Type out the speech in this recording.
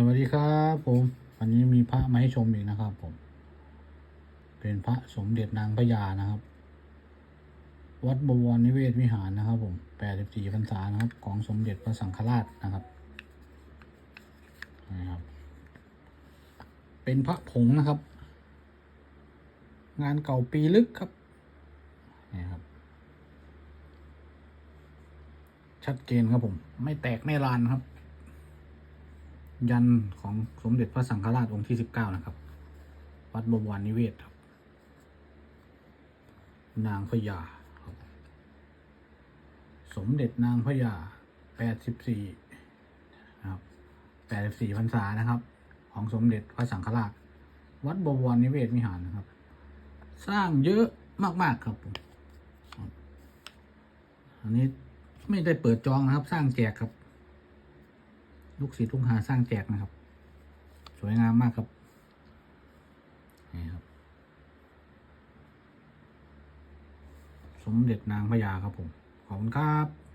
สวัสดีครับผมวันนี้มีพระมาให้ชมอีกนะครับผม เป็นพระสมเด็จนางพญานะครับ วัดบวรนิเวศวิหารนะครับผมแปดสิบสี่พรรษานะครับ ของสมเด็จพระสังฆราชนะครับนะครับ เป็นพระผงนะครับ งานเก่าปีลึกครับนี่ครับ ชัดเจนครับผม ไม่แตกไม่ลานครับ ยันของสมเด็จพระสังฆราชองค์ที่สิบเก้านะครับ วัดบวรนิเวศครับ นางพญาครับ สมเด็จนางพญาแปดสิบสี่นะครับแปดสิบสี่พรรษานะครับ ของสมเด็จพระสังฆราช วัดบวรนิเวศวิหารนะครับ สร้างเยอะมาก ๆ ครับผมครับอันนี้ไม่ได้เปิดจองนะครับ สร้างแจกครับ ลูกศิษย์ลูกหาสร้างแจกนะครับ สวยงามมากครับนี่ครับ สมเด็จนางพญาครับผม ขอบคุณครับ